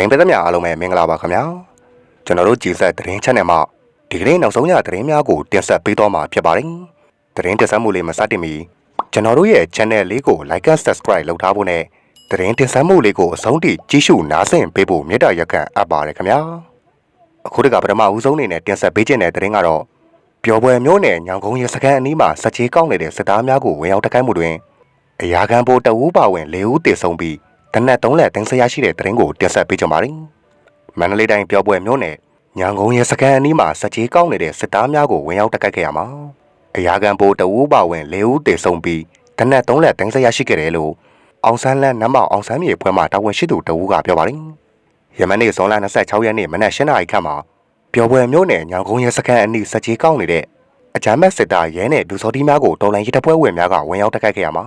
သတင်းပေးသမျှအားလုံးပဲမင်္ဂလာပါခင်ဗျာကျွန်တော်တို့ကြည်ဆက်သတင်းချန်နယ်မှာဒီကနေ့နောက်ဆုံးရသတင်းများကိုတင်ဆက်ပေးတော့မှာဖြစ်ပါတယ်သတင်းတင်ဆက်မှုလေးမစတင်မီကျွန်တော်တို့ရဲ့ channel လေးကို like and subscribe လုပ်ထားဖို့နဲ့သတင်းတင်ဆက်မှုလေးကိုအဆုံးထိကြည့်ရှုနားဆင်ပေးဖို့မေတ္တာရက်ခံအပ်ပါတယ်ခင်ဗျာအခုတကပထမဦးဆုံးအနေနဲ့တင်ဆက်ပေးခြင်းတဲ့သတင်းကတော့ပျော်ပွဲမျိုးနဲ့ညောင်ကုန်းရစကန်အနီးမှာစက်ချေးကောက်နေတဲ့စစ်သားများကိုဝင်ရောက်တိုက်ခိုက်မှုတွင်အရာခံပိုးတအူးပါဝင်၄ဦးတေဆုံးပြီး တနက်၃လက်တင်းဆရာရှိတဲ့သတင်းကိုတင်ဆက်ပေးကြပါမယ်။မန္တလေးတိုင်းပြောပွဲမြို့နယ်ညောင်ကုန်းရဲစခန်းအနီးမှာစက်ကြီးကောက်နေတဲ့စစ်သားများကိုဝင်ရောက်တိုက်ခိုက်ခဲ့ရမှာအရာခံပိုးတအူးပါဝင်၄ဦးတေဆုံးပြီးတနက်၃လက်တင်းဆရာရှိခဲ့တယ်လို့အောင်ဆန်းလန်းနမ်းမောင်အောင်ဆန်းမြေဖွဲ့မှတာဝန်ရှိသူတအူးကပြောပါတယ်။ယမန်နေ့ဇွန်လ26ရက်နေ့မနက်၈နာရီခန့်မှာပြောပွဲမြို့နယ်ညောင်ကုန်းရဲစခန်းအနီးစက်ကြီးကောက်နေတဲ့အကြမ်းဖက်စစ်သားရဲနဲ့လူစော်တီများကိုတော်လိုင်းရစ်တပွဲဝင်များကဝင်ရောက်တိုက်ခိုက်ခဲ့ရမှာ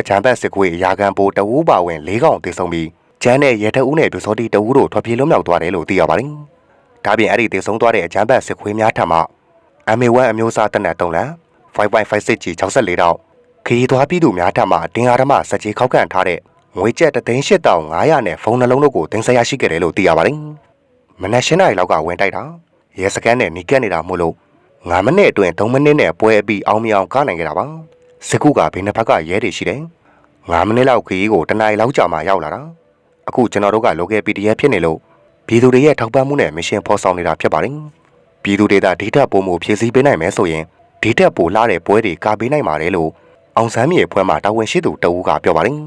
အကြမ်းဖက်စစ်ကွေးရာခံပိုးတအူးပါဝင်၄កောင်တေဆုံးပြီးကျန်းတဲ့ရဲတအူးနဲ့လူစော်တီတအူးတို့ထွက်ပြေးလွတ်မြောက်သွားတယ်လို့သိရပါတယ်။ဒါပြင်အဲ့ဒီတေဆုံးသွားတဲ့အကြမ်းဖက်စစ်ခွေးများထံမှ MA1 အမျိုးအစားတနက်3လမ်း 5.56G 64တောက်ခရီးသွားပြည်သူများထံမှတင်အားဓမ္မစက်ကြီးခောက်ကန်ထားတဲ့ငွေကျပ်3,8500နဲ့ဖုန်းနှလုံးတို့ကိုတင်ဆက်ရရှိခဲ့တယ်လို့သိရပါတယ်။မနက်၈နာရီလောက်ကဝင်တိုက်တာရဲစကန်နဲ့နီကက်နေတာမို့လို့9မိနစ်အတွင်း3မိနစ်နဲ့ပွဲပြီးအောင်မြောင်ကားနိုင်ခဲ့တာပါ စစ်ကူကဘယ်နှစ်ဖက်ကရဲတွေရှိတယ်9မိနစ်လောက်ခရီးကိုတနအီလောက်ကြာမှရောက်လာတာအခုကျွန်တော်တို့က local PDF ဖြစ်နေလို့ပြည်သူတွေရဲ့ထောက်ပံ့မှုနဲ့မရှင်ဖော်ဆောင်နေတာဖြစ်ပါတယ်ပြည်သူတွေသာဒီထက်ပိုမိုဖြည့်ဆည်းပေးနိုင်မယ်ဆိုရင်ဒီထက်ပိုလာတဲ့ပွဲတွေကာပေးနိုင်ပါတယ်လို့အောင်ဆန်းမြေဖွဲ့မှတာဝန်ရှိသူတဦးကပြောပါတယ်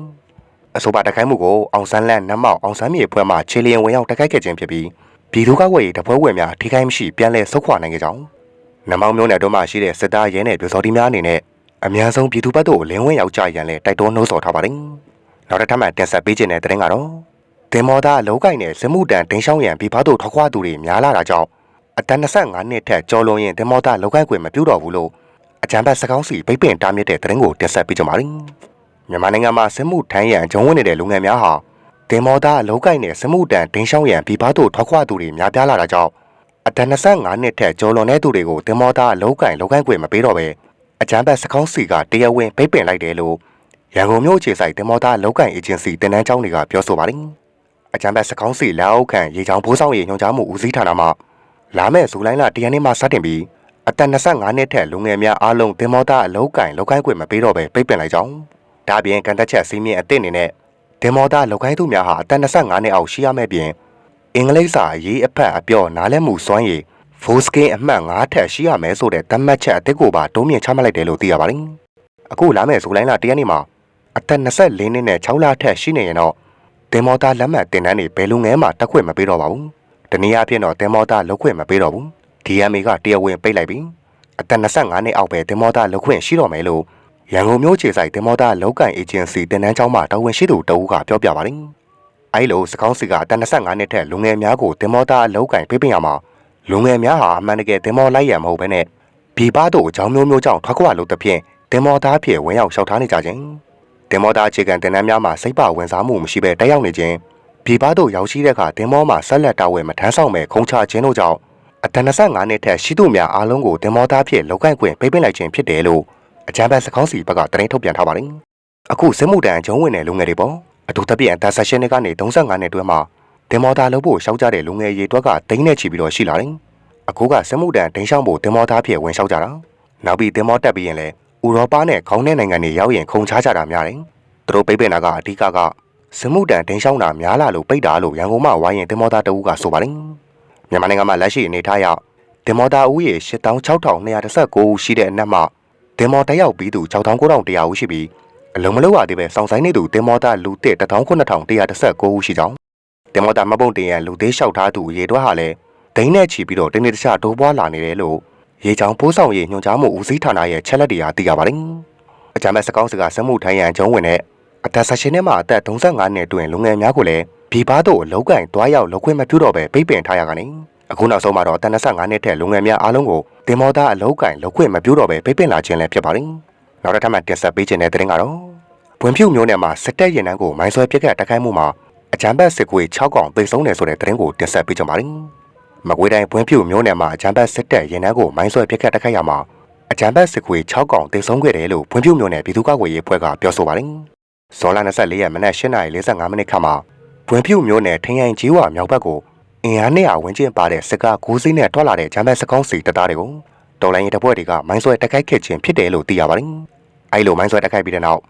အဆိုပါတိုက်ခိုက်မှုကိုအောင်ဆန်းလန့်နတ်မောက်အောင်ဆန်းမြေဖွဲ့မှခြေလျင်ဝင်ရောက်တိုက်ခိုက်ခဲ့ခြင်းဖြစ်ပြီးပြည်သူ့ကာကွယ်ရေးတပွဲဝင်များထိခိုက်မရှိပြန်လည်ဆုတ်ခွာနိုင်ခဲ့ကြောင်းနမောင်မျိုးနယ်တို့မှရှိတဲ့စစ်သားရဲနဲ့ပြည်စော်တီများအနေနဲ့ အများဆုံးပြည်သူ့ဘက်သို့လင်းဝင်းရောက်ကြရန်လဲတိုက်တွန်းနှိုးဆော်ထားပါတယ်။နောက်တစ်ထပ်မှတင်ဆက်ပေးခြင်းတဲ့တဲ့ရင်ကတော့တင်မောသားအလုံးကိုင်နဲ့ဇမှုတန်ဒင်းရှောင်းရန်ပြည်ပသို့ထွက်ခွာသူတွေများလာတာကြောင့်အတန်း25နှစ်ထက်ကျော်လွန်ရင်တင်မောသားလောက်ကိုင်ခွင့်မပြုတော့ဘူးလို့အကြံဖတ်စကောင်းစီပိတ်ပင်တားမြစ်တဲ့တဲ့ရင်ကိုတင်ဆက်ပေးကြပါမယ်။မြန်မာနိုင်ငံမှာဇမှုထမ်းရန်ဂျုံဝင်နေတဲ့လူငယ်များဟာတင်မောသားအလုံးကိုင်နဲ့ဇမှုတန်ဒင်းရှောင်းရန်ပြည်ပသို့ထွက်ခွာသူတွေများပြားလာတာကြောင့်အတန်း25နှစ်ထက်ကျော်လွန်တဲ့သူတွေကိုတင်မောသားအလုံးကိုင်လောက်ကိုင်ခွင့်မပေးတော့ပဲ အကြမ်းဖက်စကောင်းစီကတရားဝင်ပိတ်ပင်လိုက်တယ်လို့ရန်ကုန်မြို့ခြေဆိုင်တင်မောသားလောက်ကန်အေဂျင်စီတင်နန်းကျောင်းတွေကပြောဆိုပါတယ်။အကြမ်းဖက်စကောင်းစီလက်အောက်ခံရေချောင်းဘိုးဆောင်ရေညွှန်ကြားမှုဦးစီးဌာနမှလာမယ့်ဇူလိုင်လတရနေ့မှစတင်ပြီးအသက်25နှစ်ထက်လူငယ်များအားလုံးတင်မောသားအလောက်ကန်လောက်ကိုင်းခွင့်မပေးတော့ပဲပိတ်ပင်လိုက်ကြောင်းဒါပြင်ကန်တက်ချက်စီးမြင့်အသစ်အနေနဲ့တင်မောသားလောက်ကိုင်းသူများဟာအသက်25နှစ်အောက်ရှိရမယ့်ပြင်အင်္ဂလိပ်စာအရေးအဖက်အပြော့နားလည်မှုစွမ်းရည် ဖိုးစကင်းအမှတ်9ထက်ရှိရမယ်ဆိုတဲ့သတ်မှတ်ချက်အသစ်ကိုပါတိုးမြင့်ချမှတ်လိုက်တယ်လို့သိရပါတယ်။အခုလာမယ့်ဇူလိုင်လ၁ရက်နေ့မှာအသက်24နှစ်နဲ့6လထက်ရှိနေရင်တော့တင်မောသားလက်မှတ်တင်တန်းတွေဘယ်လူငယ်မှတက်ခွင့်မပေးတော့ပါဘူး။တနည်းအားဖြင့်တော့တင်မောသားလုပ်ခွင့်မပေးတော့ဘူး။ DMA ကတရားဝင်ပိတ်လိုက်ပြီးအသက်25နှစ်အောက်ပဲတင်မောသားလုပ်ခွင့်ရှိတော့မယ်လို့ရန်ကုန်မြို့ခြေဆိုင်တင်မောသားလောက်ကန်အေဂျင်စီတင်တန်းကျောင်းမှတာဝန်ရှိသူတဦးကပြောပြပါတယ်။အဲလိုစကောင်းစီကအသက်25နှစ်ထက်လူငယ်များကိုတင်မောသားအလောက်ကန်ပေးပင်ရမှာ လူငယ်များဟာအမှန်တကယ်တင်မောလိုက်ရမဟုတ်ဘဲနဲ့ပြည်ပသို့အကြောင်းမျိုးမျိုးကြောင့်ထွက်ခွာလို့တဖြင့်တင်မောသားဖြစ်ဝင်ရောက်လျှောက်ထားနေကြခြင်းတင်မောသားအခြေခံတင်နန်းများမှာစိတ်ပါဝင်စားမှုမရှိဘဲတက်ရောက်နေခြင်းပြည်ပသို့ရောက်ရှိတဲ့အခါတင်မောမှာဆက်လက်တာဝန်မထမ်းဆောင်မဲ့ခုံချခြင်းတို့ကြောင့်အသက်25နှစ်ထက်ရှိသူများအားလုံးကိုတင်မောသားဖြစ်လောက်ကိုက်ခွင့်ပိတ်ပင်လိုက်ခြင်းဖြစ်တယ်လို့အကြံပေးစကောင်းစီဘက်ကတင်ထုတ်ပြန်ထားပါတယ်အခုစစ်မှုတန်းကျုံးဝင်တဲ့လူငယ်တွေပေါ့အထူးသဖြင့်အသက်16နှစ်ကနေ35နှစ်တွင်းမှာ တင်မောသားလုပ်ဖို့ရှောက်ကြတဲ့လူငယ်ရေတွက်ကတိန်းနဲ့ချီပြီးတော့ရှိလာတယ်။အခုကစက်မှုတန်ဒိန်းရှောင်းဖို့တင်မောသားဖြစ်ဝင်လျှောက်ကြတာ။နောက်ပြီးတင်မောတက်ပြီးရင်လည်းဥရောပနဲ့ခေါင်းတဲ့နိုင်ငံတွေရောက်ရင်ခုံချကြတာများတယ်။သူတို့ပိတ်ပင်တာကအဓိကကစက်မှုတန်ဒိန်းရှောင်းတာများလာလို့ပိတ်တာလို့ရန်ကုန်မှဝိုင်းရင်တင်မောသားတဦးကဆိုပါတယ်။မြန်မာနိုင်ငံမှာလက်ရှိအနေထားအရတင်မောသားဦးရေ86,219ဦးရှိတဲ့အနက်မှာတင်မောတက်ရောက်ပြီးသူ69,100ဦးရှိပြီးအလုံးမလုံးရသေးပဲစောင့်ဆိုင်နေသူတင်မောသားလူတစ်19,119ဦးရှိကြောင်း တင်မောတာမပုံတင်ရန်လူသေးလျှောက်ထားသူရေတွက်ဟာလည်းဒိန်းနဲ့ချီပြီးတော့တင်းနေတခြားတိုးပွားလာနေတယ်လို့ရေချောင်းပိုးဆောင်ရေးညွှန်ကြားမှုဦးစီးဌာနရဲ့ချက်လက်တွေကသိရပါတယ်။အကြမ်းမဲ့စကောင်းစကစမှုထိုင်းရန်ကျုံးဝင်တဲ့အသက်ဆက်ရှင်နဲ့မှအသက်35နှစ်တွင်လူငယ်များကိုလည်းပြည်ပသို့အလောက်ကင်တွားရောက်လောက်ခွင့်မပြုတော့ပဲပိတ်ပင်ထားရကနေအခုနောက်ဆုံးမှာတော့အသက်25နှစ်ထက်လူငယ်များအားလုံးကိုတင်မောသားအလောက်ကင်လောက်ခွင့်မပြုတော့ပဲပိတ်ပင်လာခြင်းလည်းဖြစ်ပါတယ်။နောက်တစ်ထပ်မှတင်ဆက်ပေးခြင်းတဲ့တဲ့ရင်ကတော့ပွင့်ဖြူမျိုးနယ်မှာစစ်တပ်ရင်နှန်းကိုမိုင်းဆွဲပစ်ခတ်တိုက်ခိုက်မှုမှာ အကြမ်းဖက်စစ်ကွေ6កောင်သိဆုံးတယ်ဆိုတဲ့သတင်းကိုတင်ဆက်ပေးကြပါမယ်။မကွေးတိုင်းပွင့်ဖြူမျိုးနယ်မှာအကြမ်းဖက်စစ်တပ်ရင်နှန်းကိုမိုင်းဆွဲပစ်ခတ်တိုက်ခိုက်ရမှာအကြမ်းဖက်စစ်ကွေ6កောင်သိဆုံးခဲ့တယ်လို့ပွင့်ဖြူမျိုးနယ်ပြည်သူ့ကာကွယ်ရေးအဖွဲ့ကပြောဆိုပါတယ်။ဇွန်လ24ရက်မနက်8:45မိနစ်ခန့်မှာပွင့်ဖြူမျိုးနဲ့ထင်းရိုင်ကြီးဝမြောက်ဘက်ကိုအင်အား200ဝန်းကျင်ပါတဲ့စစ်ကား9စီးနဲ့ထွက်လာတဲ့ဂျမ်ဘတ်စကောင်းစီတပ်သားတွေကိုတော်လိုင်းရဲတပ်ဖွဲ့တွေကမိုင်းဆွဲတိုက်ခိုက်ခဲ့ခြင်းဖြစ်တယ်လို့သိရပါတယ်။အဲဒီလိုမိုင်းဆွဲတိုက်ခိုက်ပြီးတဲ့နောက်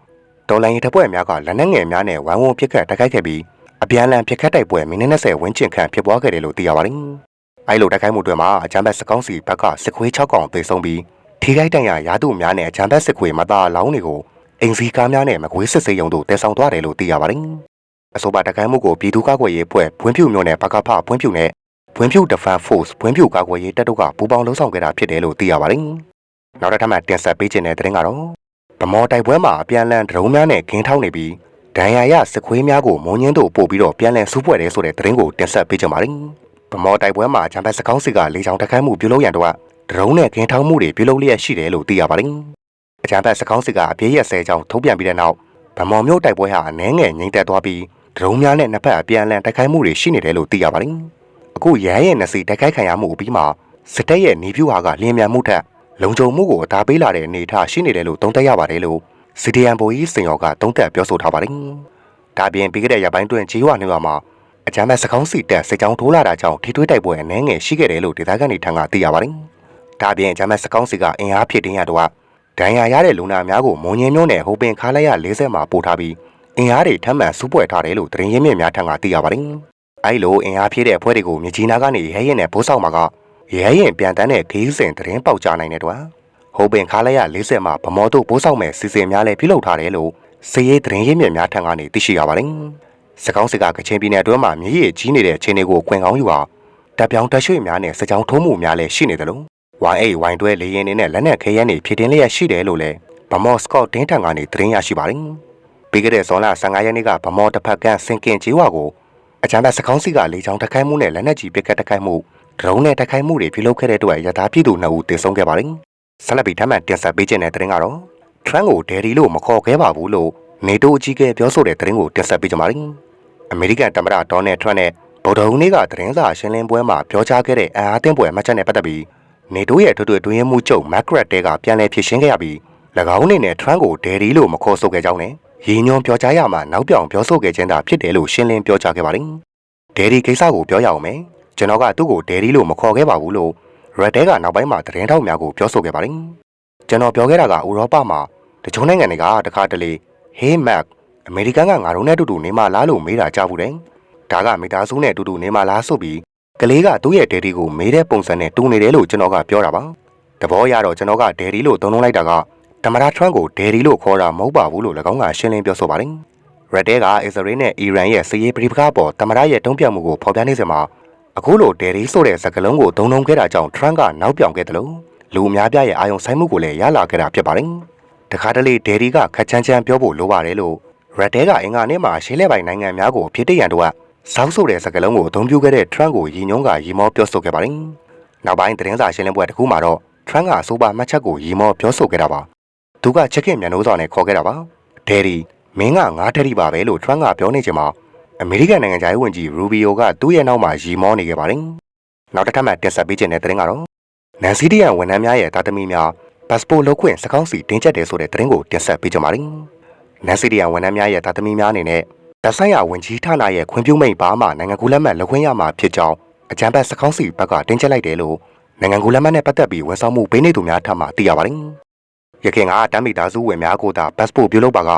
တော်လိုင်းရဲတပ်ဖွဲ့များကလက်နက်ငယ်များနဲ့ဝိုင်းဝန်းပစ်ခတ်တိုက်ခိုက်ခဲ့ပြီး အပြန်အလှန်ပစ်ခတ်တိုက်ပွဲမိနစ်20ဝန်းကျင်ခန့်ဖြစ်ပွားခဲ့တယ်လို့သိရပါတယ်။အဲဒီလိုတိုက်ခိုက်မှုတွေမှာအဂျမ်ဘတ်စကောင်းစီဘက်ကစစ်ခွေး6កောင်သေဆုံးပြီးထိခိုက်ဒဏ်ရာရသူများနဲ့အဂျမ်ဘတ်စစ်ခွေးမသားလောင်းတွေကိုအင်စီကားများနဲ့မကွေးစစ်စေးရုံတို့တည်ဆောင်သွားတယ်လို့သိရပါတယ်။အဆိုပါတိုက်ခိုက်မှုကိုပြည်သူ့ကာကွယ်ရေးအဖွဲ့ဘွင်းဖြူမျိုးနဲ့ဘကဖဘွင်းဖြူနဲ့ဘွင်းဖြူ Defense Force ဘွင်းဖြူကာကွယ်ရေးတပ်တို့ကပူးပေါင်းလှုပ်ဆောင်ခဲ့တာဖြစ်တယ်လို့သိရပါတယ်။နောက်တစ်ထပ်မှတင်ဆက်ပေးခြင်းတဲ့တဲ့ရင်ကတော့ဗမော်တိုက်ပွဲမှာအပြန်လန်ဒရုန်းများနဲ့ခင်းထောက်နေပြီး ဒဏ်ရာရစစ်ခွေးများကိုမုံညင်းတို့ပို့ပြီးတော့ပြန်လန်စူးပွက်တယ်ဆိုတဲ့သတင်းကိုတင်ဆက်ပေးကြပါမယ်။ဗမော်တိုက်ပွဲမှာဂျမ်ဘတ်စကောင်းစီကလေချောင်းတိုက်ခိုက်မှုပြုလုပ်ရန်တော့ဒရုန်းနဲ့ခင်းထောက်မှုတွေပြုလုပ်လျက်ရှိတယ်လို့သိရပါတယ်။အကြံဖက်စကောင်းစီကအပြည့်ရက်ဆဲကြောင်းထုတ်ပြန်ပြီးတဲ့နောက်ဗမော်မြို့တိုက်ပွဲဟာအနှဲငယ်ငိမ့်သက်သွားပြီးဒရုန်းများနဲ့နှစ်ဖက်အပြန်အလှန်တိုက်ခိုက်မှုတွေရှိနေတယ်လို့သိရပါတယ်။အခုရဟန်းရဲ့နစီတိုက်ခိုက်ခံရမှုအပြီးမှာစစ်တပ်ရဲ့နေပြူဟာကလင်းမြန်မှုထက်လုံခြုံမှုကိုအသာပေးလာတဲ့အနေအထားရှိနေတယ်လို့သုံးသပ်ရပါတယ်လို့ စီဒီအန်ဘိုကြီးစင်ရောကသုံးသပ်ပြောဆိုထားပါတယ်။ဒါပြင်ပြီးခဲ့တဲ့ရပိုင်းတွင်ဂျီဝနေရွာမှာအကြမ်းဖက်စကောင်းစီတက်စစ်ကြောင်းထိုးလာတာကြောင့်ထိထွေးတိုက်ပွဲအနှဲငယ်ရှိခဲ့တယ်လို့ဒေသခံတွေထံကသိရပါတယ်။ဒါပြင်အကြမ်းဖက်စကောင်းစီကအင်အားဖြစ်တင်းရတော့ဒဏ်ရာရတဲ့လူနာများကိုမုံညင်းမျိုးနဲ့ဟိုပင်ခါလိုက်ရ40မှာပို့ထားပြီးအင်အားတွေထပ်မံစုပွဲထားတယ်လို့သတင်းရင်းမြစ်များထံကသိရပါတယ်။အဲဒီလိုအင်အားဖြည့်တဲ့အဖွဲ့တွေကိုမြကြီးနားကနေရဲရင်နဲ့ဘိုးဆောင်မှာကရဲရင်ပြန်တန်းတဲ့ခီးစဉ်သတင်းပေါက်ကြားနိုင်တဲ့တော့ ဟိုပင်ခါလိုက်ရ40မှာဗမော်တို့ဘိုးဆောင်မဲ့စီစဉ်များလည်းပြုလုပ်ထားတယ်လို့စည်ရေးသတင်းရင်းမြစ်များထံကနေသိရှိရပါတယ်။စကောင်းစကကချင်ပြည်နယ်အတွင်းမှာမြေရည်ကြီးနေတဲ့ခြေနေကိုခွင်ကောင်းယူပါတပ်ပြောင်းတက်ရွှေ့များနဲ့စကြောင်းထိုးမှုများလည်းရှိနေတယ်လို့ Y8 Y12 လေရင်နေနဲ့လက်နက်ခဲယမ်းတွေဖြစ်တင်လျက်ရှိတယ်လို့လည်းဗမော့စကော့တင်းထံကနေသတင်းရရှိပါတယ်။ပြီးခဲ့တဲ့ဇွန်လ15ရက်နေ့ကဗမော့တစ်ဖက်ကစင်ကင်ကြီးဝါကိုအကြမ်းဖက်စကောင်းစီကလေကြောင်းတိုက်ခိုက်မှုနဲ့လက်နက်ကြီးပစ်ခတ်တိုက်ခိုက်မှုဒရုန်းနဲ့တိုက်ခိုက်မှုတွေပြုလုပ်ခဲ့တဲ့အတွက်ရတာပြည်သူ2ဦးသေဆုံးခဲ့ပါတယ်။ ဆက်လက်ပြီးထပ်မံတင်ဆက်ပေးခြင်းတဲ့သတင်းကတော့ထရန့်ကိုဒယ်ရီလို့မခေါ်ခဲ့ပါဘူးလို့နေတိုးအကြီးအကဲပြောဆိုတဲ့သတင်းကိုတင်ဆက်ပေးကြပါမယ်။အမေရိကန်သမ္မတဒေါ်နယ်ထရန့်နဲ့ဗုဒ္ဓဟူးနေ့ကသတင်းစာရှင်းလင်းပွဲမှာပြောကြားခဲ့တဲ့အင်အားသင့်ပွဲအမှတ်ချက်နဲ့ပတ်သက်ပြီးနေတိုးရဲ့ထွတ်ထွတ်တွင်းမှုချုပ်မက်ကရက်တဲကပြန်လည်ဖြစ်ရှင်းခဲ့ရပြီး၎င်းအနေနဲ့ထရန့်ကိုဒယ်ရီလို့မခေါ်ဆိုခဲ့ကြောင်းနဲ့ရည်ညွှန်းပြောကြားရမှာနောက်ပြောင်ပြောဆိုခဲ့ခြင်းသာဖြစ်တယ်လို့ရှင်းလင်းပြောကြားခဲ့ပါတယ်။ဒယ်ရီကိစ္စကိုပြောရအောင်မယ်။ကျွန်တော်ကသူ့ကိုဒယ်ရီလို့မခေါ်ခဲ့ပါဘူးလို့ ရက်တဲကနောက်ပိုင်းမှာသတင်းထောက်များကိုပြောဆိုခဲ့ပါတယ်။ကျွန်တော်ပြောခဲ့တာကဥရောပမှာတချို့နိုင်ငံတွေကတခါတလေ Hey Mac အမေရိကန်ကငါတို့နဲ့အတူတူနေမလားလို့မေးတာကြားဘူးတယ်။ဒါကမိသားစုနဲ့အတူတူနေမလားဆိုပြီးကလေးကသူ့ရဲ့ဒယ်ဒီကိုမေးတဲ့ပုံစံနဲ့တူနေတယ်လို့ကျွန်တော်ကပြောတာပါတဘောရတော့ကျွန်တော်ကဒယ်ဒီလို့သုံးလုံးလိုက်တာကတမရထရန့်ကိုဒယ်ဒီလို့ခေါ်တာမဟုတ်ပါဘူးလို့၎င်းကရှင်းလင်းပြောဆိုပါတယ်ရက်တဲကအစ္စရေးနဲ့အီရန်ရဲ့စစ်ရေးပဋိပက္ခပေါ်တမရရဲ့တုံ့ပြန်မှုကိုဖော်ပြနေစမှာ အခုလိုဒယ်ဒီဆိုတဲ့စကားလုံးကိုသုံးလုံးခဲ့တာကြောင့်ထရန့်ကနောက်ပြောင်ခဲ့တယ်လို့လူအများပြရဲ့အာယုံဆိုင်မှုကိုလည်းရလာခဲ့တာဖြစ်ပါတယ်တခါတလေဒယ်ဒီကခက်ချမ်းချမ်းပြောဖို့လိုပါတယ်လို့ရက်တဲကအင်္ဂါနေ့မှာရှေးလက်ပိုင်းနိုင်ငံများကိုဖြစ်တည်ရန်တို့ကစောက်ဆိုတဲ့စကားလုံးကိုအသုံးပြုခဲ့တဲ့ Trump ကိုရည်ညွှန်းကရီမောပြောဆိုခဲ့ပါတယ်။နောက်ပိုင်းသတင်းစာရှင်းလင်းပွဲတစ်ခုမှာတော့ Trump ကအဆိုပါမှတ်ချက်ကိုရီမောပြောဆိုခဲ့တာပါ။သူကချက်ခင်မြန်နိုးဆောင်နဲ့ခေါ်ခဲ့တာပါ။ဒယ်ရီမင်းကငါးထက်ရီပါပဲလို့ Trump ကပြောနေချိန်မှာ အမေရိကန်နိုင်ငံသားရေးဝန်ကြီးရူဘီယိုကသူ့ရဲ့နောက်မှာရီမောနေခဲ့ပါတယ်။နောက်တစ်ထပ်မှတင်ဆက်ပေးခြင်းတဲ့သတင်းကတော့နန်စီတီယန်ဝန်ထမ်းများရဲ့တာသမီများပတ်စပို့လုပ်ခွင့်စကောင်းစီတင်းကျပ်တယ်ဆိုတဲ့သတင်းကိုတင်ဆက်ပေးကြပါမယ်။နန်စီတီယန်ဝန်ထမ်းများရဲ့တာသမီများအနေနဲ့တပ်ဆိုင်ရာဝန်ကြီးဌာနရဲ့ခွင့်ပြုမိန့်ဘာမှနိုင်ငံကူးလက်မှတ်လက်ခွင့်ရမှာဖြစ်ကြောင်းအကြံပတ်စကောင်းစီဘက်ကတင်းကျပ်လိုက်တယ်လို့နိုင်ငံကူးလက်မှတ်နဲ့ပတ်သက်ပြီးဝန်ဆောင်မှုပေးနေသူများထပ်မသိရပါတယ်။ရခင်ကတမ်းမီသားစုဝင်များကိုသာ passport ပြုလုပ်ပါက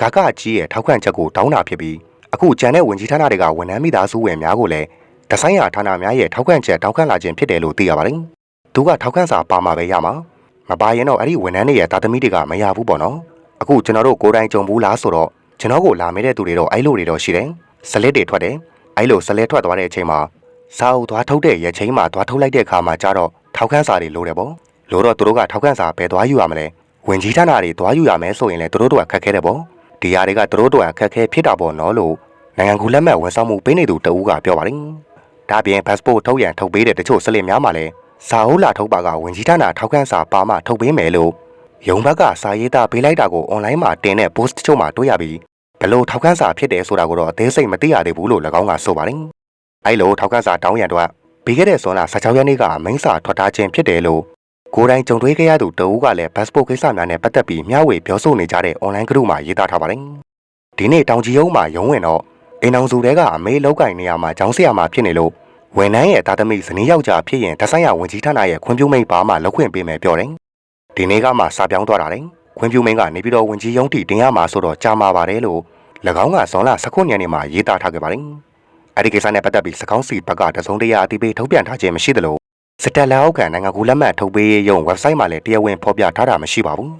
ဂါကကြီးရဲ့ထောက်ခံချက်ကိုတောင်းတာဖြစ်ပြီး အခုကျန်တဲ့ဝန်ကြီးဌာနတွေကဝန်ထမ်းမိသားစုဝင်များကိုလည်းတဆိုင်ရာဌာနများရဲ့ထောက်ခံချက်တောင်းခံလာခြင်းဖြစ်တယ်လို့သိရပါတယ်။သူကထောက်ခံစာပါမှာပဲရမှာမပါရင်တော့အဲ့ဒီဝန်ထမ်းတွေရဲ့တာသမီတွေကမရဘူးပေါ့နော်။အခုကျွန်တော်တို့ကိုယ်တိုင်ကြုံဘူးလားဆိုတော့ကျွန်တော်ကိုလာမေးတဲ့သူတွေတော့အဲ့လိုတွေတော့ရှိတယ်။စလက်တွေထွက်တယ်။အဲ့လိုစလက်ထွက်သွားတဲ့အချိန်မှာစာအုပ်သွားထုတ်တဲ့ရချိန်မှာသွားထုတ်လိုက်တဲ့အခါမှာကျတော့ထောက်ခန်းစာတွေလိုတယ်ပေါ့။လိုတော့သူတို့ကထောက်ခန်းစာဘယ်သွားယူရမလဲ။ဝင်ကြီးဌာနတွေသွားယူရမယ်ဆိုရင်လည်းသူတို့တို့ကခက်ခဲတယ်ပေါ့။ဒီຢာတွေကသူတို့တို့ကခက်ခဲဖြစ်တာပေါ့နော်လို့ နိုင်ငံကူလက်မှတ်ဝန်ဆောင်မှုပေးနေသူတဦးကပြောပါတယ်။ဒါပြင် passport ထုတ်ရန်ထုတ်ပေးတဲ့တချို့စလစ်များမှာလည်းစာအုပ်လာထုတ်ပါကဝင်ကြီးဌာနထောက်ခန်းစာပါမှထုတ်ပေးမယ်လို့ရုံဘက်ကစာရေးသားပေးလိုက်တာကို online မှာတင်တဲ့ post တချို့မှာတွေ့ရပြီးဘလို့ထောက်ခန်းစာဖြစ်တယ်ဆိုတာကိုတော့အသေးစိတ်မသိရသေးဘူးလို့၎င်းကဆိုပါတယ်။အဲလိုထောက်ခန်းစာတောင်းရန်တော့ပြီးခဲ့တဲ့ဇွန်လ16ရက်နေ့ကမိန်းစာထွက်ထားခြင်းဖြစ်တယ်လို့ကိုယ်တိုင်ကြုံတွေ့ခဲ့ရသူတဦးကလည်း passport ကိစ္စများနဲ့ပတ်သက်ပြီးမျှဝေပြောဆိုနေကြတဲ့ online group မှာရေးသားထားပါတယ်။ဒီနေ့တောင်ကြီးရုံးမှာရုံးဝင်တော့ အိမ်အောင်စုတဲကအမေလောက်ကင်နေရမှာကျောင်းဆရာမှာဖြစ်နေလို့ဝန်ထမ်းရဲ့သားသမီးဇနီးယောက်ျားဖြစ်ရင်တဆိုင်ရဝင်ကြီးဌာနရဲ့ခွင့်ပြုမိန့်ပါမှလောက်ခွင့်ပေးမယ်ပြောတယ်ဒီနေ့ကမှစာပြောင်းသွားတာလေခွင့်ပြုမိန့်ကနေပြီးတော့ဝင်ကြီးရုံးတီတင်ရမှာဆိုတော့ကြာမှာပါတယ်လို့၎င်းကဇွန်လ19ရက်နေ့မှာရေးသားထားခဲ့ပါတယ်အဲ့ဒီကိစ္စနဲ့ပတ်သက်ပြီးစကောင်းစီဘက်ကတစုံတရာအတိပေးထုတ်ပြန်ထားခြင်းမရှိသလိုစစ်တပ်လက်အောက်ခံနိုင်ငံကူလက်မှတ်ထုတ်ပေးရေးရုံ website မှာလည်းတရားဝင်ဖော်ပြထားတာမရှိပါဘူး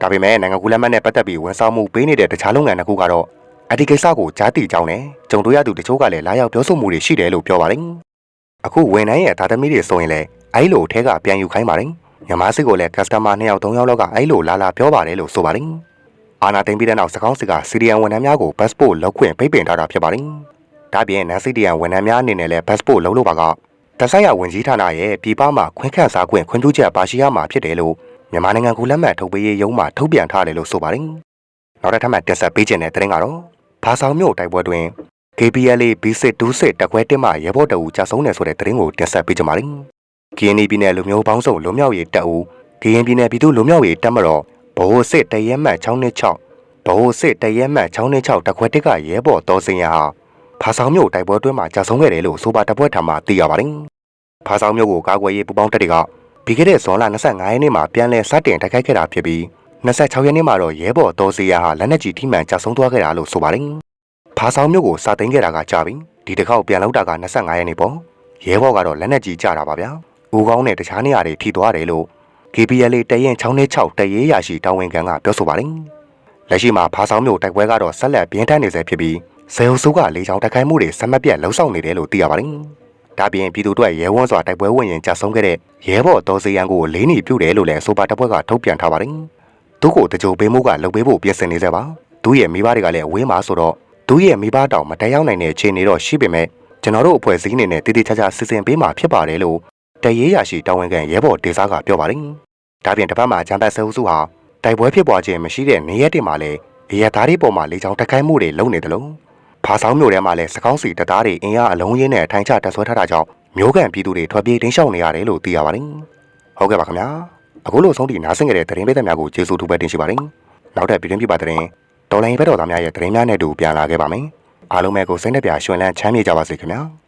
ဒါပေမဲ့နိုင်ငံကူလက်မှတ်နဲ့ပတ်သက်ပြီးဝန်ဆောင်မှုပေးနေတဲ့တခြားလုပ်ငန်းတစ်ခုကတော့ အဒီကိစ္စကိုကြားသိကြောင်းနဲ့ကြုံတွေ့ရသူတချို့ကလည်းလာရောက်ပြောဆိုမှုတွေရှိတယ်လို့ပြောပါတယ်။အခုဝန်ထမ်းရဲ့ဒါသမီးတွေဆိုရင်လည်းအဲ့လိုထဲကပြန်ယူခိုင်းပါတယ်။မြန်မာစစ်ကိုလည်း customer 2ယောက်3ယောက်လောက်ကအဲ့လိုလာလာပြောပါတယ်လို့ဆိုပါတယ်။အာနာသိမ့်ပြီးတဲ့နောက်စကောင်းစစ်ကစီရီယန်ဝန်ထမ်းများကို passport လောက်ခွင့်ပိတ်ပင်ထားတာဖြစ်ပါတယ်။ဒါပြင်နန်စီဒီယန်ဝန်ထမ်းများအနေနဲ့လည်း passport လောက်လို့ပါကတဆိုင်ရဝန်ကြီးဌာနရဲ့ပြည်ပမှာခွင့်ခန့်စားခွင့်ခွင့်ပြုချက်ပါရှိရမှာဖြစ်တယ်လို့မြန်မာနိုင်ငံကူလက်မှတ်ထုတ်ပေးရေးရုံးမှထုတ်ပြန်ထားတယ်လို့ဆိုပါတယ်။ နောက်တစ်ထပ်မှတင်ဆက်ပေးခြင်းတဲ့သတင်းကတော့ဖာဆောင်မြို့တိုက်ပွဲတွင် KPLA B6 26တက်ခွဲတက်မှရဲဘော်တအူကြာဆုံးတယ်ဆိုတဲ့သတင်းကိုတင်ဆက်ပေးကြပါမယ်။ KNY ပြည်နယ်လူမျိုးပေါင်းစုံလူမျိုးရေးတပ်ဦး KN ပြည်နယ်ပြည်သူလူမျိုးရေးတပ်မတော်ဗဟိုစစ်တရဲမှတ်626ဗဟိုစစ်တရဲမှတ်626တက်ခွဲတက်ကရဲဘော်တော်စင်ရဟာဖာဆောင်မြို့တိုက်ပွဲတွင်မှကြာဆုံးခဲ့တယ်လို့ဆိုပါတပ်ဖွဲ့ထံမှသိရပါတယ်။ဖာဆောင်မြို့ကိုကာကွယ်ရေးပူးပေါင်းတပ်တွေကပြီးခဲ့တဲ့ဇွန်လ25ရက်နေ့မှာပြန်လည်စတင်တိုက်ခိုက်ခဲ့တာဖြစ်ပြီး 26ရက်နေ့မှာတော့ရဲဘော်တော်စီယာဟာလက်နက်ကြီးထိမှန်ကြာဆုံးသွားခဲ့တာလို့ဆိုပါတယ်။ဖာဆောင်မြို့ကိုစတင်ခဲ့တာကကြာပြီ။ဒီတစ်ခေါက်ပြန်လောက်တာက25ရက်နေ့ပေါ့။ရဲဘော်ကတော့လက်နက်ကြီးကြတာပါဗျာ။ဦးကောင်းနဲ့တခြားနေရာတွေထိသွားတယ်လို့ KPLA တရင်696တရေရရှိတာဝန်ခံကပြောဆိုပါတယ်။လက်ရှိမှာဖာဆောင်မြို့တိုက်ပွဲကတော့ဆက်လက်ပြင်းထန်နေဆဲဖြစ်ပြီးဇေယုစုကလေကြောင်းတိုက်ခိုက်မှုတွေဆက်မပြတ်လှုံ့ဆော်နေတယ်လို့သိရပါတယ်။ဒါပြင်ပြည်သူတို့ရဲဝန်းစွာတိုက်ပွဲဝင်ရင်ကြာဆုံးခဲ့တဲ့ရဲဘော်တော်စီယန်ကိုလေးနေပြုတ်တယ်လို့လည်းဆိုပါတပ်ဖွဲ့ကထုတ်ပြန်ထားပါတယ်။ သူ့ကိုတကြိုပေးမှုကလုပ်ပေးဖို့ပြင်ဆင်နေကြပါ။သူ့ရဲ့မိဘတွေကလည်းအဝေးမှာဆိုတော့သူ့ရဲ့မိဘတောင်မတက်ရောက်နိုင်တဲ့အခြေအနေတော့ရှိပေမဲ့ကျွန်တော်တို့အဖွဲ့အစည်းအနေနဲ့တည်တည်ချာချာစီစဉ်ပေးမှာဖြစ်ပါတယ်လို့တရေရရှိတာဝန်ခံရဲဘော်ဒေသကပြောပါတယ်။ဒါပြင်တစ်ပတ်မှာဂျမ်ဘတ်ဆဲဦးစုဟာတိုက်ပွဲဖြစ်ပွားခြင်းမရှိတဲ့နေရက်တွေမှာလည်းအရသားတွေပေါ်မှာလေကြောင်းတက်ခိုင်းမှုတွေလုပ်နေတယ်လို့ဖာဆောင်မြို့ထဲမှာလည်းစကောင်းစီတပ်သားတွေအင်အားအလုံးရင်းနဲ့ထိုင်ချတပ်ဆွဲထားတာကြောင့်မျိုးကန်ပြည်သူတွေထွက်ပြေးတင်းရှောင်နေရတယ်လို့သိရပါတယ်။ဟုတ်ကဲ့ပါခင်ဗျာ။ အခုလိုဆုံးထိနားဆင်ကြတဲ့သတင်းပေးသက်များကိုကျေးဇူးတူပဲတင်ရှိပါတယ်။နောက်ထပ်ပြည်တွင်းပြပသတင်းတော်လိုင်းဘက်တော်သားများရဲ့သတင်းများနဲ့တူပြန်လာခဲ့ပါမယ်။အားလုံးပဲကိုစိတ်နှပြရွှင်လန်းချမ်းမြေ့ကြပါစေခင်ဗျာ။